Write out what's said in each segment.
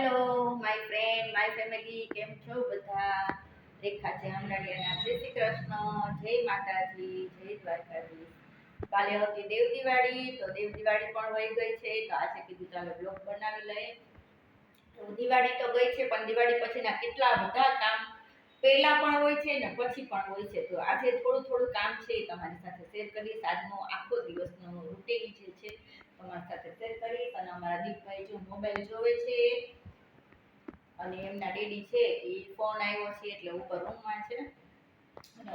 Hello my friend my family કેમ છો બધા? રેખા છે હમણાં જય શ્રી કૃષ્ણ, જય માતાજી, જય દ્વારકાજી કાલે હતી દેવ દિવાળી, તો દેવ દિવાળી પણ વહી ગઈ છે. તો આજે કીધું ચાલો બ્લોગ બનાવી લઈએ. તો દિવાળી તો ગઈ છે, પણ દિવાળી પછીના કેટલા બધા કામ પહેલા પણ હોય છે ને પછી પણ હોય છે. તો આજે થોડું થોડું કામ છે તમારી સાથે શેર કરીશ. આજનો આખો દિવસનો રૂટીન જે છે, તમારી સાથે શેર કરીશ. અને અમારા દીપભાઈ જો મોબાઈલ જોવે છે અને એમના ડેડી છે એ ફોન આવ્યો છે એટલે ઉપર રૂમમાં છે.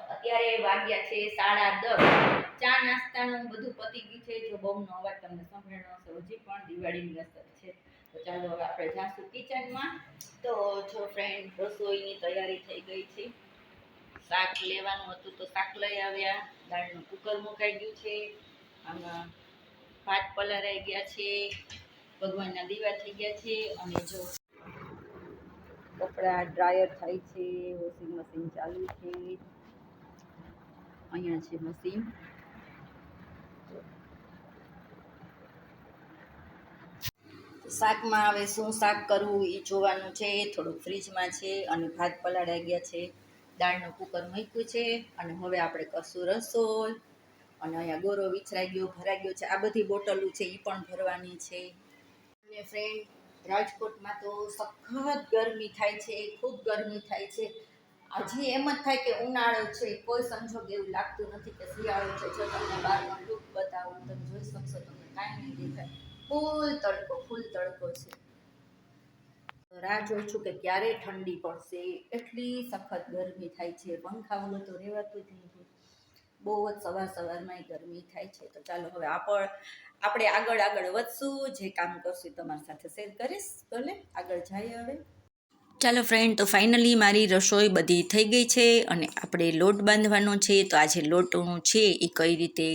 અત્યારે વાગ્યા છે સાડા દસ. ચા નાસ્તાનું બધું પતી ગયું છે. જો બહુનો અવાજ તમને સંભળાણો હશે, હજી પણ દિવાળીની અસર છે. તો ચાલો હવે આપણે જાશું કિચનમાં. તો જો ફ્રેન્ડ રસોઈની તૈયારી થઈ ગઈ છે. શાક લેવાનું હતું તો શાક લઈ આવ્યા. દાળનું કુકર મુકાઈ ગયું છે. આમાં ભાત પલારાઈ ગયા છે. ભગવાનના દીવા થઈ ગયા છે. અને જો કપડાં ડ્રાયર થાય છે, વોશિંગ મશીન ચાલુ છે. અહીંયા છે મશીન. શાકમાં હવે શું શાક કરવું એ જોવાનું છે, થોડુંક ફ્રીજમાં છે અને ભાત પલાળાઈ ગયા છે. દાળનું કુકર મૂક્યું છે અને હવે આપણે કરશું રસોલ અને અહીંયા ગોરો વિછરાઈ ગયો, ભરાઈ ગયો છે. આ બધી બોટલો છે એ પણ ભરવાની છે. અને ફ્રેન્ડ રાજકોટમાં તો સખત ગરમી થાય છે, ખૂબ ગરમી થાય છે. હજી એમ જ થાય કે ઉનાળો છે, કોઈ સંજોગ એવું લાગતું નથી કે શિયાળો છે. જો તમને બહારનો લુક બતાવું તમે જોઈ શકશો, તમને કાંઈ નહીં દેખાય. ફૂલ તડકો ફૂલ તડકો છે. રાહ જોઉં છું કે ક્યારે ઠંડી પડશે. એટલી સખત ગરમી થાય છે. પંખા તો રહેવાતું જ નથી બહુ જ સવાર સવારમાં ગરમી થાય છે. તો ચાલો હવે આપણ આપણે આગળ આગળ વધશું. જે કામ કરશું તમારી સાથે શેર કરીશ. ભલે, આગળ જઈએ હવે. ચાલો ફ્રેન્ડ તો ફાઇનલી મારી રસોઈ બધી થઈ ગઈ છે અને આપણે લોટ બાંધવાનો છે. તો આજે લોટનું છે એ કઈ રીતે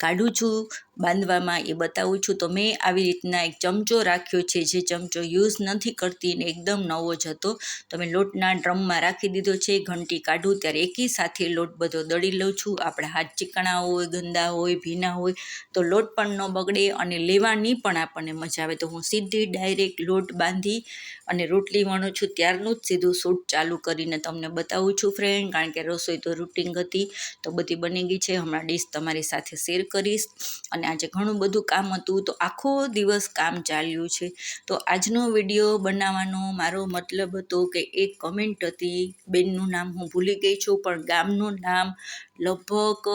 કાઢું છું? બાંધવામાં એ બતાવું છું. તો મેં આવી રીતના એક ચમચો રાખ્યો છે. જે ચમચો યુઝ નથી કરતી ને એકદમ નવો જ હતો. તો મેં લોટના ડ્રમમાં રાખી દીધો છે. ઘંટી કાઢું ત્યારે એકી સાથે લોટ બધો દળી લઉં છું. આપણા હાથ ચીકણા હોય, ગંદા હોય, ભીના હોય, તો લોટ પણ ન બગડે અને લેવાની પણ આપણને મજા આવે. તો હું સીધી ડાયરેક્ટ લોટ બાંધી અને રોટલી વણું છું. ત્યારનું જ સીધું શૂટ ચાલુ કરીને તમને બતાવું છું ફ્રેન્ડ કારણ કે રસોઈ તો રૂટિન હતી. તો બધી બની ગઈ છે. હમણાં ડીશ તમારી સાથે શેર કરીશ અને આજે ઘણું બધું કામ હતું તો આખો દિવસ કામ ચાલ્યું છે. તો આજનો વીડિયો બનાવવાનો મારો મતલબ હતો કે એક કમેન્ટ હતી, બેનનું નામ હું ભૂલી ગઈ છું, પણ ગામનું નામ લગભગ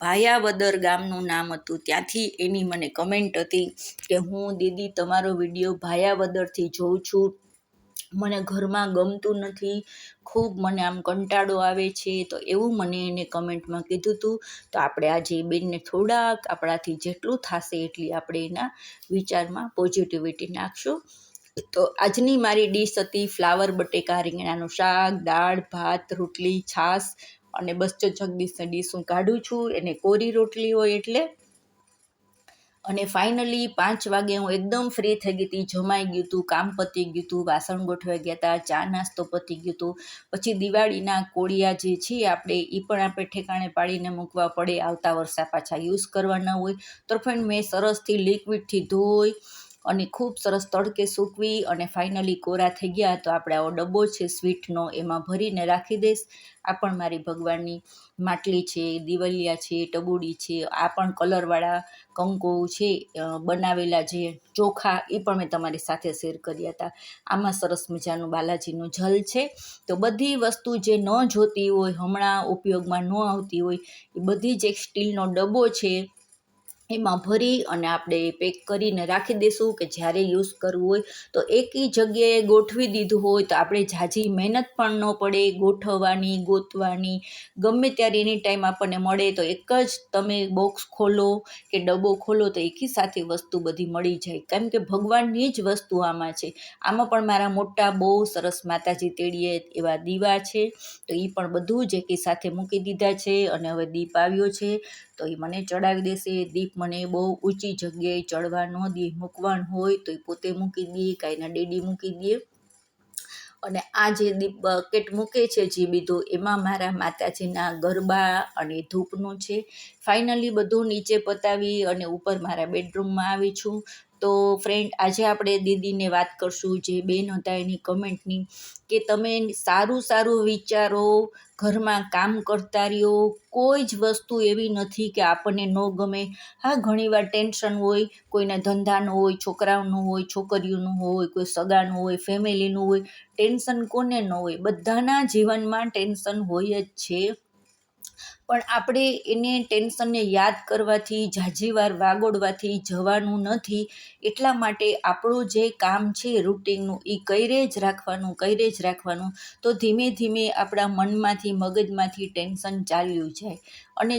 ભાયાવદર ગામનું નામ હતું. ત્યાંથી એની મને કમેન્ટ હતી કે હું દીદી તમારો વીડિયો ભાયાવદરથી જોઉં છું. મને ઘરમાં ગમતું નથી. ખૂબ મને આમ કંટાળો આવે છે. તો એવું મને એને કમેન્ટમાં કીધું હતું તો આપણે આજે એ બેનને થોડાક આપણાથી જેટલું થશે એટલી આપણે એના વિચારમાં પોઝિટિવિટી નાખશું. તો આજની મારી ડીશ હતી ફ્લાવર બટેકા રીંગણાનું શાક, દાળ, ભાત, રોટલી, છાશ. અને બસ જો જગદીશને ડીશ હું કાઢું છું. એને કોરી રોટલી હોય એટલે અને ફાઇનલી પાંચ વાગે હું એકદમ ફ્રી થઈ ગઈ હતી. જમાઈ ગયું હતું, કામ પતી ગયું હતું, વાસણ ગોઠવાઈ ગયા હતા, ચા નાસ્તો પતી ગયું હતું. પછી દિવાળીના કોળિયા જે છે આપણે એ પણ આપણે ઠેકાણે પાડીને મૂકવા પડે. આવતા વર્ષા પાછા યુઝ કરવાના હોય. તો ફ્રેન્ડ મેં સરસથી લિક્વિડથી ધોઈ અને ખૂબ સરસ તડકે સૂકવી અને ફાઇનલી કોરા થઈ ગયા તો આપણે આવો ડબ્બો છે સ્વીટનો એમાં ભરીને રાખી દઈશ. આ પણ મારી ભગવાનની માટલી છે, દિવલિયા છે, ટબુડી છે, આ પણ કલરવાળા કંકો છે બનાવેલા જે ચોખા એ પણ મેં તમારી સાથે શેર કર્યા હતા. આમાં સરસ મજાનું બાલાજીનું જલ છે. તો બધી વસ્તુ જે ન જોતી હોય, હમણાં ઉપયોગમાં ન આવતી હોય, એ બધી જ એક સ્ટીલનો ડબ્બો છે. એમાં ભરી અને આપણે પેક કરીને રાખી દઈશું કે જ્યારે યુઝ કરવું હોય તો એકી જગ્યાએ ગોઠવી દીધું હોય તો આપણે ઝાઝી મહેનત પણ ન પડે, ગોઠવવાની, ગોતવાની. ગમે ત્યારે એની ટાઈમ આપણને મળે તો એક જ તમે બોક્સ ખોલો કે ડબ્બો ખોલો તો એકી સાથે વસ્તુ બધી મળી જાય. કેમ કે ભગવાનની જ વસ્તુ આમાં છે. આમાં પણ મારા મોટા બહુ સરસ માતાજી તેડીએ એવા દીવા છે. તો એ પણ બધું જ એકી સાથે મૂકી દીધા છે અને હવે દીપ આવ્યો છે. તો એ મને ચડાવી દેશે. દીપ મને બહુ ઊંચી જગ્યાએ ચડવા ન દે મૂકવાનું હોય, તો એ પોતે મૂકી દે કાંઈના ડેડી મૂકી દે. અને આ જે દીપ બકેટ મૂકે છે જે બીધું એમાં મારા માતાજીના ગરબા અને ધૂપનું છે. ફાઇનલી બધું નીચે પતાવી અને ઉપર મારા બેડરૂમમાં આવી છું. તો ફ્રેન્ડ આજે આપણે દીદીને વાત કરશું, જે બેન હતા એની કમેન્ટની કે તમે સારું સારું વિચારો, ઘરમાં કામ કરતા રહ્યો, કોઈ જ વસ્તુ એવી નથી કે આપણને ન ગમે. હા, ઘણીવાર ટેન્શન હોય, કોઈના ધંધાનું હોય, છોકરાઓનું હોય, છોકરીઓનું હોય, કોઈ સગાનું હોય ફેમિલીનું હોય ટેન્શન કોને ન હોય? બધાના જીવનમાં ટેન્શન હોય જ છે. પણ આપણે એને ટેન્શનને યાદ કરવાથી ઝાઝીવાર વાગોડવાથી જવાનું નથી. એટલા માટે આપણું જે કામ છે રૂટિનનું એ કરે જ રાખવાનું કરે જ રાખવાનું. તો ધીમે ધીમે આપણા મનમાંથી, મગજમાંથી ટેન્શન ચાલ્યું જાય. અને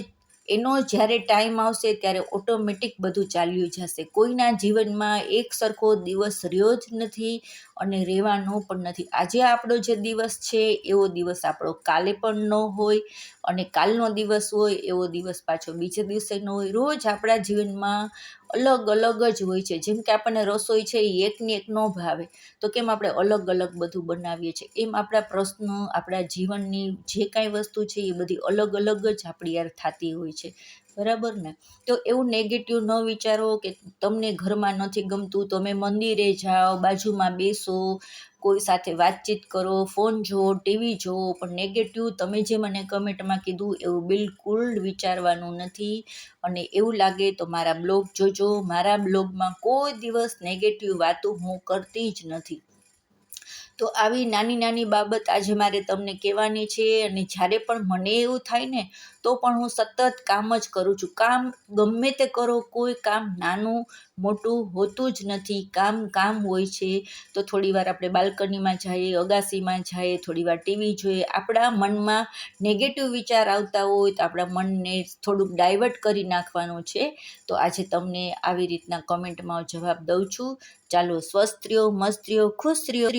એનો જ્યારે ટાઈમ આવશે ત્યારે ઓટોમેટિક બધું ચાલ્યું જશે. કોઈના જીવનમાં એક સરખો દિવસ રહ્યો જ નથી અને રહેવાનો પણ નથી. આજે આપણો જે દિવસ છે, એવો દિવસ આપણો કાલે પણ ન હોય અને કાલનો દિવસ હોય, એવો દિવસ પાછો બીજે દિવસે ન હોય. રોજ આપણા જીવનમાં અલગ અલગ જ હોય છે. જેમ કે આપણને રસોઈ છે એ એકની એક ન ભાવે. તો કેમ આપણે અલગ અલગ બધું બનાવીએ છીએ? એમ આપણા પ્રશ્ન, આપણા જીવનની જે કાંઈ વસ્તુ છે એ બધી અલગ અલગ જ આપણી યાર થતી હોય છે. બરાબર ને? તો એવું નેગેટિવ ન વિચારો કે તમને ઘરમાં નથી ગમતું, તમે મંદિરે જાઓ, બાજુમાં બેસો કોઈ સાથે વાતચીત કરો, ફોન જુઓ, ટીવી જુઓ, પણ નેગેટિવ તમે જે મને કમેન્ટમાં કીધું એવું બિલકુલ વિચારવાનું નથી. અને એવું લાગે તો મારા બ્લોગ જોજો. મારા બ્લોગમાં કોઈ દિવસ નેગેટિવ વાતો હું કરતી જ નથી. તો આવી નાની નાની બાબત આજે મારે તમને કહેવાની છે અને જ્યારે પણ મને એવું થાય ને, તો પણ હું સતત કામ જ કરું છું. કામ ગમે તે કરો, કોઈ કામ નાનું, મોટું હોતું જ નથી. કામ કામ હોય છે. તો થોડી વાર આપણે બાલ્કનીમાં જઈએ, અગાસીમાં જઈએ, થોડી વાર ટીવી જોઈએ. આપણા મનમાં નેગેટિવ વિચાર આવતા હોય તો આપણા મનને થોડુંક ડાયવર્ટ કરી નાખવાનું છે. તો આજે તમને આવી રીતના કમેન્ટમાં જવાબ દઉં છું. ચાલો, સ્વસ્થ રહ્યો, મસ્ત રહ્યો, ખુશ રહ્યો.